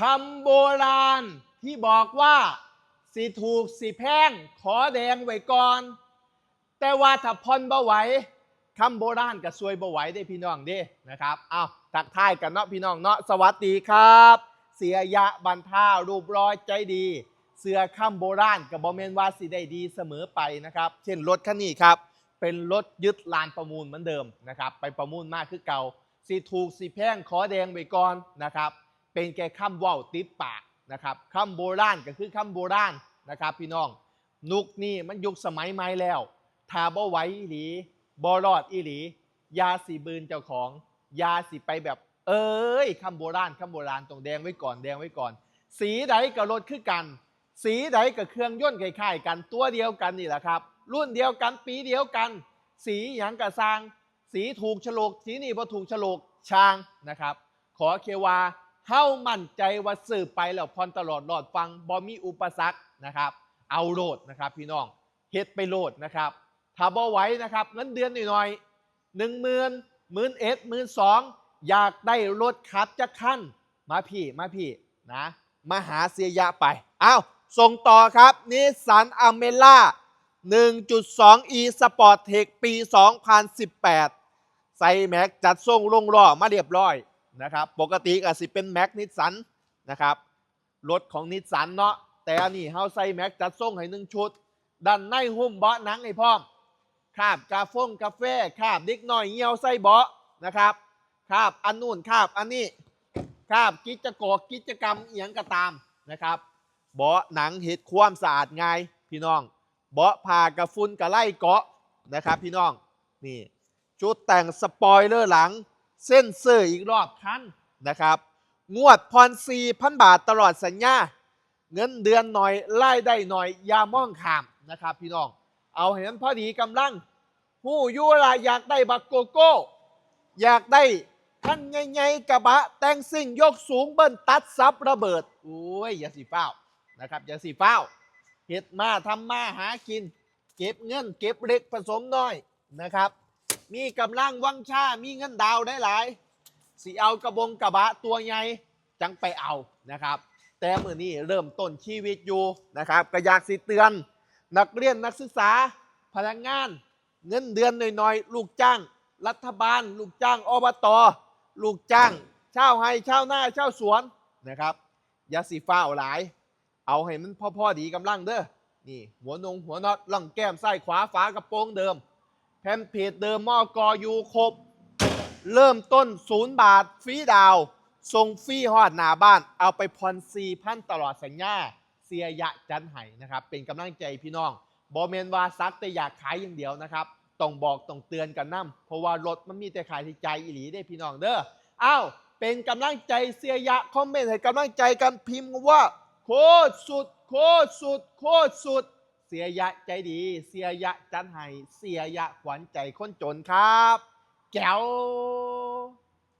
คำโบราณที่บอกว่า สิถูกสิแพงขอแดงไว้ก่อน แต่ว่าถ้าพอนบ่ไหวคำโบราณก็ซวยบ่ไหวได้พี่น้องเด้นะครับเอาทักทายกันเนาะพี่น้องเนาะสวัสดีครับ เสียยะบันท่ารูปร้อยใจดี เสือคำโบราณกับบอมเมนว่าสิได้ดีเสมอไปนะครับ เช่นรถคันนี้ครับ เป็นรถยึดลานประมูลเหมือนเดิมนะครับ ไปประมูลมากคือเก่าสิถูกสิแพงขอแดงไว้ก่อนนะครับ เป็นแค่คำว่าวติดปากนะครับคำโบราณก็คือคำโบราณนะครับ พี่น้องนุกนี่มันยุคสมัยใหม่แล้วถ้าบ่ไหวอีหลีบ่รอดอีหลี ยาสีบืนเจ้าของยาสิไปแบบ เอ้ยคำโบราณคำโบราณต้องแดงไว้ก่อนแดงไว้ก่อน สีใดกับรถคือกัน สีใดกับเครื่องยนต์คล้ายๆกันตัวเดียวกันนี่แหละครับ รุ่นเดียวกันปีเดียวกัน สีหยังกระซาง สีถูกฉลกสีนี่พอถูกฉลกช่างนะครับ ขอเควา เฮ้ามั่นใจว่าสืบไปแล้วพรตลอดหลอดฟังบอมีอุปสรรคนะครับ เอาโหลดนะครับพี่น้องเฮ็ดไปโหลดนะครับถ้าบ่ไหวนะครับเงินเดือนหน่อยๆหนึ่งหมื่นหมื่นเอ็ดหมื่นสองอยากได้รถขับจะขั้นมาพี่มาพี่นะมาหาเสียยะไปอ้าวส่งต่อครับนิสสันอเมล่า 1.2e Sport Tech ปี 2018 ใส่แม็กจัดทรงลงล้อมาเรียบร้อย นะครับปกติก็สิเป็นแม็กนิสสันนะครับรถของนิสสันเนาะแต่อันนี้เฮาใส่แม็กจัดทรงให้หนึ่งชุดด้านในหุ้มเบาะหนังให้พร้อมคาบกาฟงกาแฟคาบเด็กน้อยเหี่ยวใส่เบาะนะครับคาบอันนู่นคาบอันนี้คาบกิจกรกิจกรรมเอียงก็ตามนะครับเบาะหนังเห็ดความสะอาดง่ายพี่น้องเบาะผ่ากระฟุนกระไล่เกาะนะครับพี่น้องนี่ชุดแต่งสปอยเลอร์หลัง เส้นเซอร์อีกรอบคันนะครับ งวดพรซีพันบาทตลอดสัญญา เงินเดือนหน่อยไล่ได้หน่อยยามองขามนะครับ พี่น้อง เอาเห็นพอดีกำลัง ผู้ยุราอยากได้บักโกโก้ อยากได้ท่านใหญ่ๆกระบะ แต่งซิ่งยกสูงเบิ้ลตัดซับระเบิดโอ้ยอย่าสีเฝ้านะครับอย่าสีเฝ้าเฮ็ดมาทำมาหากิน เก็บเงินเก็บเล็กผสมน้อยนะครับ มีกำลังวังชา มีเงินดาวได้หลายสิเอากระบงกระบะตัวใหญ่จังไปเอานะครับ แต่มือนี้เริ่มต้นชีวิตอยู่นะครับก็อยากสิเตือน นักเรียนนักศึกษา พนักงาน เงินเดือนหน่อยๆ ลูกจ้าง รัฐบาล ลูกจ้างอบต ลูกจ้างเช่าให้เช่าหน้าเช่าสวนนะครับอย่าสีฟ้าวหลาย เอาให้มันพ่อๆดีกำลังเด้อนี่หัวนงหัวนอตล่องแก้มไส้ขวาฝากระโปรงเดิม แพมเพจเดิมมอกออยู่ครบ เริ่มต้นศูนย์บาทฟรีดาวส่งฟรีฮอดหน้าบ้าน เอาไปพรซีพันตลอดสัญญา เสียยะจันไห้นะครับ เป็นกำลังใจพี่น้องบอเมนว่าซักแต่อยากขายอย่างเดียวนะครับต้องบอกต้องเตือนกันนํเพราะว่ารถมันมีแต่ขายที่ใจอีหลีได้พี่น้องเด้ออ้าวเป็นกำลังใจเสียยะคอมเมนต์ให้กำลังใจกันพิมพ์ว่า โคตรสุด โคตรสุด โคตรสุด เสียยะใจดี เสียยะจันไห้เสียยะขวัญใจคนจนครับ แก้ว